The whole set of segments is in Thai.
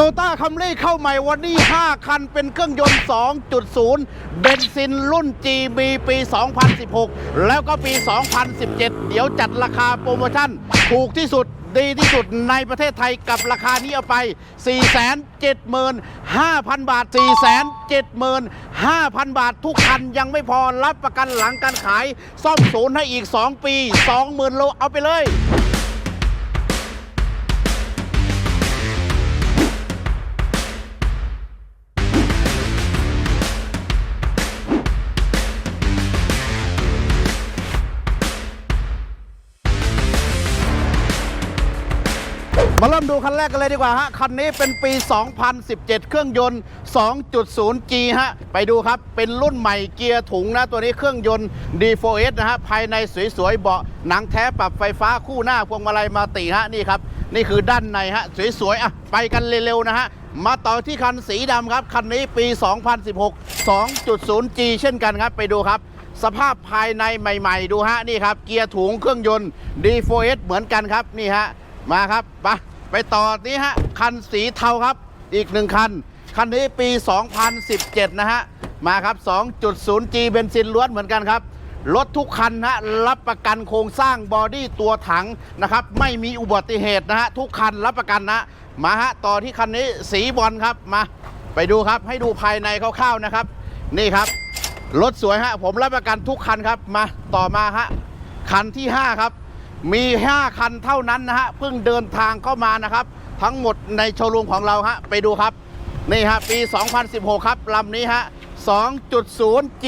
โตต้าคัมรี่เข้าใหม่วันนี้ 5 คันเป็นเครื่องยนต์ 2.0 เบนซินรุ่น G มีปี 2016 แล้วก็ปี 2017 เดี๋ยวจัดราคาโปรโมชั่น ถูกที่สุดดีที่สุดในประเทศไทยกับราคานี้เอาไป 475,000 บาท 475,000 บาททุกคันยังไม่พอรับประกันหลังการขาย ซ่อมศูนย์ให้อีก 2 ปี 20,000 โลเอาไปเลย มาเริ่มดูคันแรกกันเลยดีกว่าฮะ คันนี้เป็นปี 2017 เครื่องยนต์ 2.0G ฮะ ไปดูครับ เป็นรุ่นใหม่เกียร์ถุงนะ ตัวนี้เครื่องยนต์ D4S นะฮะ ภายในสวยๆ เบาะหนังแท้ปรับไฟฟ้าคู่หน้าพวงมาลัยมาติฮะ นี่ครับ นี่คือด้านในฮะ สวยๆ อะ ไปกันเร็วๆ นะฮะมาต่อที่คันสีดำครับ คันนี้ปี 2016 2.0G เช่นกันครับ ไปดูครับ สภาพภายในใหม่ ๆ ดูฮะ นี่ครับ เกียร์ถุงเครื่องยนต์ D4S เหมือนกันครับ นี่ฮะ มาครับไปไปต่อนี้ฮะ คันสีเทาครับ อีกหนึ่งคัน คันนี้ปี 2017 นะฮะ มาครับ 2.0G เบนซินล้วนเหมือนกันครับ รถทุกคันนะรับประกันโครงสร้างบอดี้ตัวถังนะครับ ไม่มีอุบัติเหตุนะฮะ ทุกคันรับประกันนะ มาฮะ ต่อที่คันนี้สีบอลครับ มา ไปดูครับ ให้ดูภายในคร่าวๆนะครับ นี่ครับ รถสวยฮะ ผมรับประกันทุกคันครับ มา ต่อมาฮะ คันที่ 5 ครับ มี 5 คันเท่านั้นนะฮะเพิ่งเดินทางเข้ามานะครับ ทั้งหมดในโชว์รูมของเราฮะไปดูครับ นี่ฮะปี 2016 ครับลำนี้ฮะ 2.0G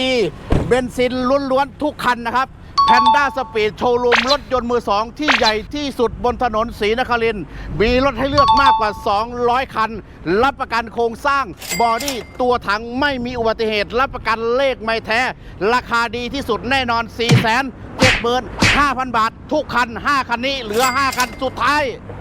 เบนซินล้วนๆทุกคันนะครับแพนด้าสปีดโชว์รูมรถยนต์มือสองที่ใหญ่ที่สุดบนถนนศรีนครินมีรถให้เลือกมากกว่า 200 คัน รับประกันโครงสร้างบอดี้ตัวถังไม่มีอุบัติเหตุ รับประกันเลขไม่แท้ ราคาดีที่สุดแน่นอน4 7 5 0 0 เบอร์5,000 บาท ทุกคัน 5 คันนี้เหลือ 5 คันสุดท้าย